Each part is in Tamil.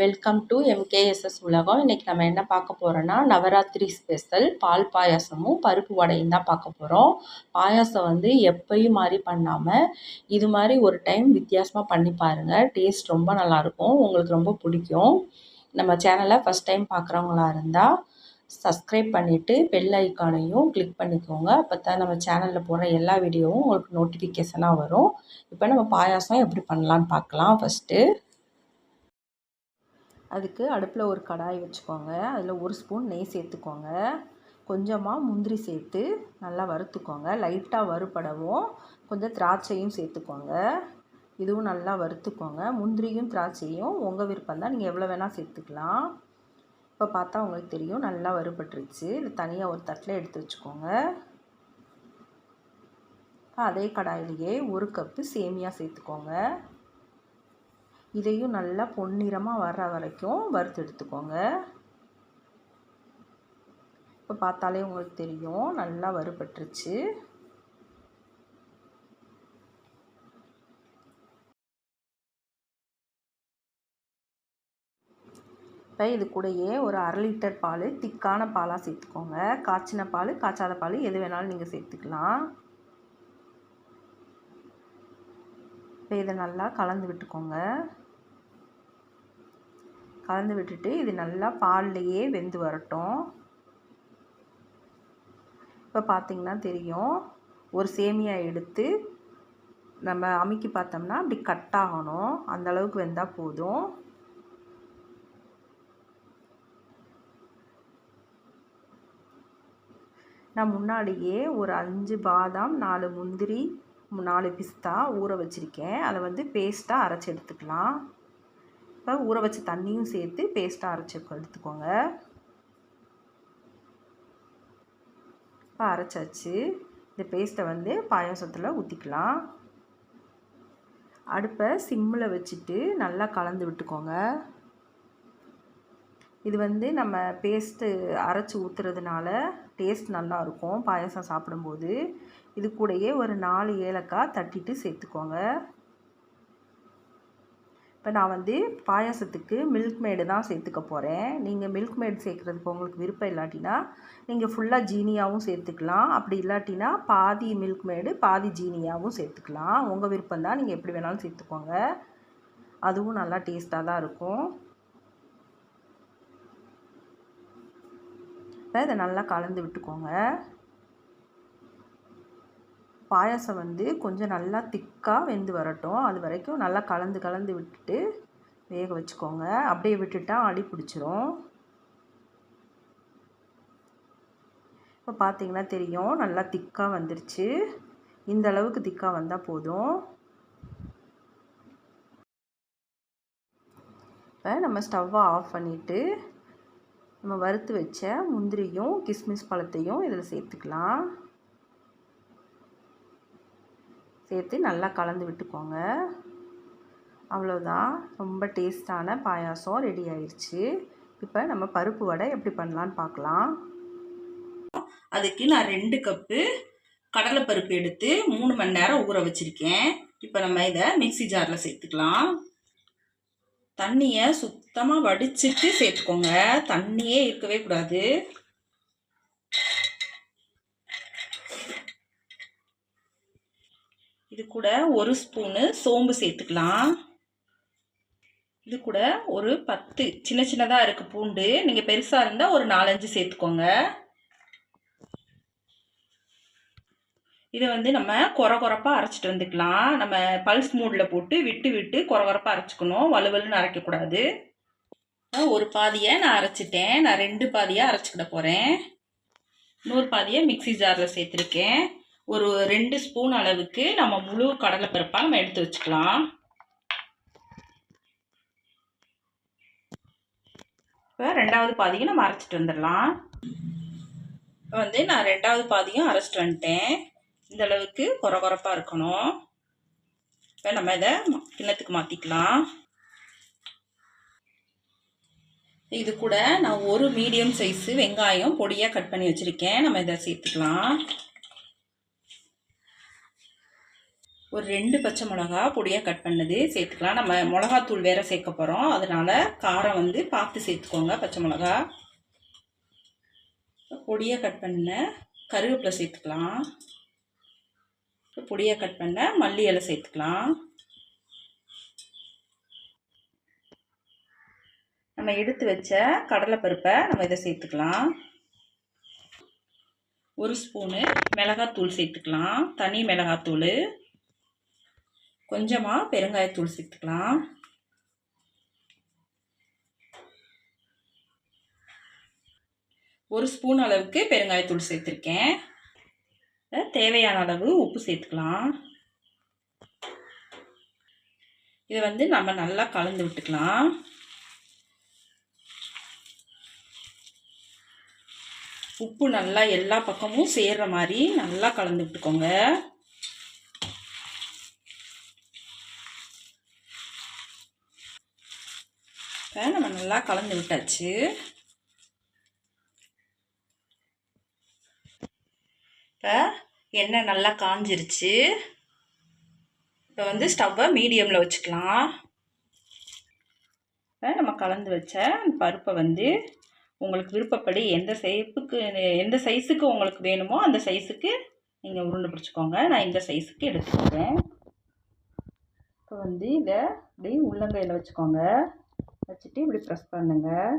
வெல்கம் டு எம்கேஎஸ்எஸ் உலகம். இன்றைக்கி நம்ம என்ன பார்க்க போகிறோன்னா நவராத்திரி ஸ்பெஷல் பால் பாயாசமும் பருப்பு வடையும் தான் பார்க்க போகிறோம் பாயாசம் வந்து எப்பயும் மாதிரி பண்ணாமல் இது மாதிரி ஒரு டைம் வித்தியாசமாக பண்ணி பாருங்கள் டேஸ்ட் ரொம்ப நல்லாயிருக்கும் உங்களுக்கு ரொம்ப பிடிக்கும். நம்ம சேனலை ஃபஸ்ட் டைம் பார்க்குறவங்களா இருந்தால் சப்ஸ்கிரைப் பண்ணிவிட்டு பெல் ஐக்கானையும் கிளிக் பண்ணிக்கோங்க. அப்போ தான் நம்ம சேனலில் போடுற எல்லா வீடியோவும் உங்களுக்கு நோட்டிஃபிகேஷனாக வரும். இப்போ நம்ம பாயாசம் எப்படி பண்ணலான்னு பார்க்கலாம் ஃபஸ்ட்டு அதுக்கு அடுப்பில் ஒரு கடாய் வச்சுக்கோங்க. அதில் ஒரு ஸ்பூன் நெய் சேர்த்துக்கோங்க. கொஞ்சமாக முந்திரி சேர்த்து நல்லா வறுத்துக்கோங்க. லைட்டாக வறுபடவும் கொஞ்சம் திராட்சையும் சேர்த்துக்கோங்க. இதுவும் நல்லா வறுத்துக்கோங்க. முந்திரியும் திராட்சையும் உங்கள் விருப்பம் தான். நீங்கள் எவ்வளோ வேணால் சேர்த்துக்கலாம். இப்போ பார்த்தா உங்களுக்கு தெரியும். நல்லா வறுபட்டுருச்சு. இது தனியாக ஒரு தட்டில் எடுத்து வச்சுக்கோங்க. அதே கடாயிலேயே ஒரு கப்பு சேமியா சேர்த்துக்கோங்க. இதையும் நல்லா பொன்னிறமாக வர்ற வரைக்கும் வறுத்து எடுத்துக்கோங்க. இப்போ பார்த்தாலே உங்களுக்கு தெரியும் நல்லா வறுபட்டுருச்சு. இப்போ இது கூடயே ஒரு அரை லிட்டர் பால் திக்கான பாலாக சேர்த்துக்கோங்க. காய்ச்சின பால் காய்ச்சாத பால் எது வேணாலும் நீங்கள் சேர்த்துக்கலாம். இப்போ இதை நல்லா கலந்து விட்டுக்கோங்க. கலந்து விட்டுட்டு இது நல்லா பால்லையே வெந்து வரட்டும். இப்போ பார்த்திங்கன்னா தெரியும். ஒரு சேமியா எடுத்து நம்ம அமுக்கி பார்த்தோம்னா அப்படி கட் ஆகணும். அந்த அளவுக்கு வெந்தால் போதும். நான் முன்னாடியே ஒரு அஞ்சு பாதாம் நாலு முந்திரி நாலு பிஸ்தா ஊற வச்சுருக்கேன். அதை வந்து பேஸ்ட்டாக அரைச்சி எடுத்துக்கலாம். ஊற வச்ச தண்ணியும் சேர்த்து பேஸ்ட்டாக அரைச்சி எடுத்துக்கோங்க. இப்போ அரைச்சாச்சு. இந்த பேஸ்ட்டை வந்து பாயாசத்தில் ஊற்றிக்கலாம் அடுப்பை சிம்மில் வச்சுட்டு நல்லா கலந்து விட்டுக்கோங்க. இது வந்து நம்ம பேஸ்ட்டு அரைச்சி ஊற்றுறதுனால டேஸ்ட் நல்லாயிருக்கும் பாயாசம் சாப்பிடும்போது. இது கூடயே ஒரு நாலு ஏலக்காய் தட்டிட்டு சேர்த்துக்கோங்க. இப்போ நான் வந்து பாயாசத்துக்கு மில்க் மேடு தான் சேர்த்துக்க போகிறேன் நீங்கள் மில்க் மேடு சேர்க்குறதுக்கு உங்களுக்கு விருப்பம் இல்லாட்டினா நீங்கள் ஃபுல்லாக ஜீனியாகவும் சேர்த்துக்கலாம். அப்படி இல்லாட்டினா பாதி மில்க் மேடு பாதி ஜீனியாகவும் சேர்த்துக்கலாம். உங்கள் விருப்பம் தான். நீங்கள் எப்படி வேணாலும் சேர்த்துக்கோங்க. அதுவும் நல்லா டேஸ்ட்டாக தான் இருக்கும். இப்போ இதை நல்லா கலந்து விட்டுக்கோங்க. பாயாசம் வந்து கொஞ்சம் நல்லா திக்காக வெந்து வரட்டும். அது வரைக்கும் நல்லா கலந்து கலந்து விட்டுட்டு வேக வச்சுக்கோங்க. அப்படியே விட்டுட்டா அடி பிடிச்சிரும். இப்போ பார்த்தீங்கன்னா தெரியும் நல்லா திக்காக வந்துருச்சு. இந்த அளவுக்கு திக்காக வந்தால் போதும். இப்போ நம்ம ஸ்டவ்வை ஆஃப் பண்ணிவிட்டு நம்ம வறுத்து வச்ச முந்திரியும் கிஸ்மிஸ் பழத்தையும் இதில் சேர்த்துக்கலாம். சேர்த்து நல்லா கலந்து விட்டுக்கோங்க. அவ்வளோதான் ரொம்ப டேஸ்டான பாயாசம் ரெடி ஆயிடுச்சு இப்போ நம்ம பருப்பு வடை எப்படி பண்ணலான்னு பார்க்கலாம். அதுக்கு நான் ரெண்டு கப்பு கடலைப்பருப்பு எடுத்து மூணு மணி நேரம் ஊற வச்சுருக்கேன். இப்போ நம்ம இதை மிக்சி ஜாரில் சேர்த்துக்கலாம். தண்ணியை சுத்தமாக வடிச்சிட்டு சேர்த்துக்கோங்க. தண்ணியே இருக்கவே கூடாது. இது கூட ஒரு ஸ்பூனு சோம்பு சேர்த்துக்கலாம். இது கூட ஒரு பத்து சின்ன சின்னதாக இருக்குது பூண்டு. நீங்கள் பெருசாக இருந்தால் ஒரு நாலஞ்சு சேர்த்துக்கோங்க. இதை வந்து நம்ம குறை குறப்பாக அரைச்சிட்டு வந்துக்கலாம். நம்ம பல்ஸ் மூடில் போட்டு விட்டு விட்டு குறை குறப்பாக அரைச்சிக்கணும். வலுவலுன்னு அரைக்கக்கூடாது. ஒரு பாதியை நான் அரைச்சிட்டேன். நான் ரெண்டு பாதியாக அரைச்சிக்கிட போகிறேன் இன்னொரு பாதியை மிக்சி ஜாரில் சேர்த்துருக்கேன். ஒரு ரெண்டு ஸ்பூன் அளவுக்கு நம்ம முழு கடலைப்பருப்பாக நம்ம எடுத்து வச்சுக்கலாம். இப்போ ரெண்டாவது பாதியும் நம்ம அரைச்சிட்டு வந்துடலாம். இப்போ வந்து நான் ரெண்டாவது பாதியும் அரைச்சிட்டு வந்துட்டேன். இந்த அளவுக்கு குறை குறைப்பாக இருக்கணும். இப்போ நம்ம இதை கிண்ணத்துக்கு மாற்றிக்கலாம் இது கூட நான் ஒரு மீடியம் சைஸு வெங்காயம் பொடியாக கட் பண்ணி வச்சுருக்கேன். நம்ம இதை சேர்த்துக்கலாம். ஒரு ரெண்டு பச்சை மிளகா பொடியாக கட் பண்ணது சேர்த்துக்கலாம். நம்ம மிளகாத்தூள் வேறு சேர்க்க போகிறோம் அதனால் காரம் வந்து பார்த்து சேர்த்துக்கோங்க பச்சை மிளகா. பொடியாக கட் பண்ண கருவேப்பிலை சேர்த்துக்கலாம். பொடியாக கட் பண்ண மல்லி இலை சேர்த்துக்கலாம். நம்ம எடுத்து வச்ச கடலைப்பருப்பை நம்ம இதை சேர்த்துக்கலாம். ஒரு ஸ்பூனு மிளகாத்தூள் சேர்த்துக்கலாம். தனி மிளகாத்தூள். கொஞ்சமாக பெருங்காயத்தூள் சேர்த்துக்கலாம். ஒரு ஸ்பூன் அளவுக்கு பெருங்காயத்தூள் சேர்த்துருக்கேன். தேவையான அளவு உப்பு சேர்த்துக்கலாம். இதை வந்து நம்ம நல்லா கலந்து விட்டுக்கலாம். உப்பு நல்லா எல்லா பக்கமும் சேர்ற மாதிரி நல்லா கலந்து விட்டுக்கோங்க. நம்ம நல்லா கலந்து விட்டாச்சு. இப்போ எண்ணெய் நல்லா காஞ்சிருச்சு. இப்போ வந்து ஸ்டவ்வை மீடியமில் வச்சுக்கலாம். நம்ம கலந்து வச்ச பருப்பை வந்து உங்களுக்கு விருப்பப்படி எந்த சைப்புக்கு எந்த சைஸுக்கு உங்களுக்கு வேணுமோ அந்த சைஸுக்கு நீங்கள் உருண்டை பிடிச்சிக்கோங்க. நான் இந்த சைஸுக்கு எடுத்துக்கிறேன். இப்போ வந்து இதை அப்படியே உள்ளங்கையில் வச்சுக்கோங்க. வச்சுட்டு இப்படி ப்ரெஸ் பண்ணுங்கள்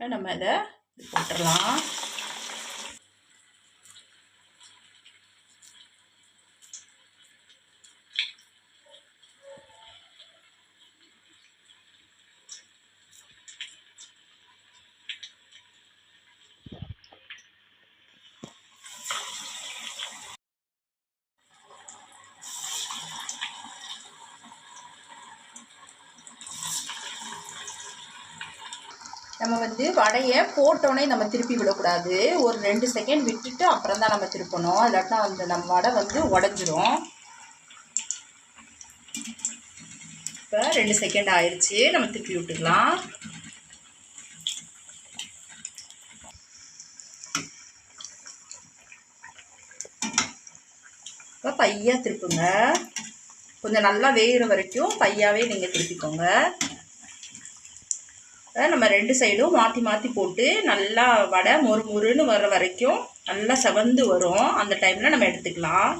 நம்ம இதை போட்டுடலாம். நம்ம வந்து வடையை போட்டோன்னே நம்ம திருப்பி விடக்கூடாது. ஒரு ரெண்டு செகண்ட் விட்டுட்டு அப்புறம் தான் நம்ம திருப்பணும். இல்லாட்டா வந்து நம்ம வடை வந்து உடஞ்சிரும். இப்போ ரெண்டு செகண்ட் ஆயிடுச்சு நம்ம திருப்பி விட்டுக்கலாம். இப்போ பையாக திருப்புங்க. கொஞ்சம் நல்லா வேகிற வரைக்கும் பையாவே நீங்கள் திருப்பிக்கோங்க. நம்ம ரெண்டு சைடும் மாற்றி மாற்றி போட்டு நல்லா வடை மொறு மொறுன்னு வர்ற வரைக்கும் நல்லா செவந்து வரும். அந்த டைமில் நம்ம எடுத்துக்கலாம்.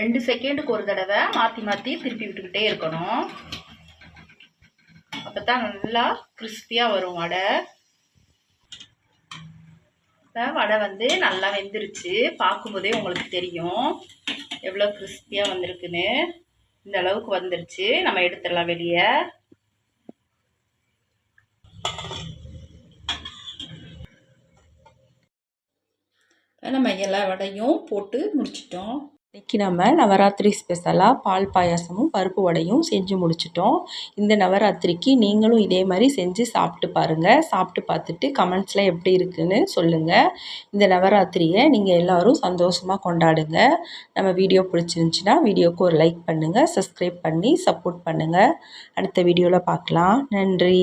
ரெண்டு செகண்டுக்கு ஒரு தடவை மாற்றி மாற்றி திருப்பி விட்டுக்கிட்டே இருக்கணும். அப்போ தான் நல்லா கிறிஸ்பியாக வரும் வடை. வடை வந்து நல்லா வெந்துருச்சு. பார்க்கும்போதே உங்களுக்கு தெரியும். எவ்வளோ கிறிஸ்பியாக வந்திருக்குன்னு இந்த அளவுக்கு வந்துருச்சு. நம்ம எடுத்துடலாம் வெளியே. நம்ம எல்லா வடையும் போட்டு முடிச்சிட்டோம். இன்றைக்கி நம்ம நவராத்திரி ஸ்பெஷலாக பால் பாயாசமும் பருப்பு வடையும் செஞ்சு முடிச்சிட்டோம். இந்த நவராத்திரிக்கு நீங்களும் இதே மாதிரி செஞ்சு சாப்பிட்டு பாருங்கள் சாப்பிட்டு பார்த்துட்டு கமெண்ட்ஸில் எப்படி இருக்குதுன்னு சொல்லுங்கள் இந்த நவராத்திரியை நீங்கள் எல்லோரும் சந்தோஷமாக கொண்டாடுங்க. நம்ம வீடியோ பிடிச்சிருந்துச்சின்னா வீடியோவுக்கு ஒரு லைக் பண்ணுங்கள் சப்ஸ்கிரைப் பண்ணி சப்போர்ட் பண்ணுங்கள் அடுத்த வீடியோவில் பார்க்கலாம். நன்றி.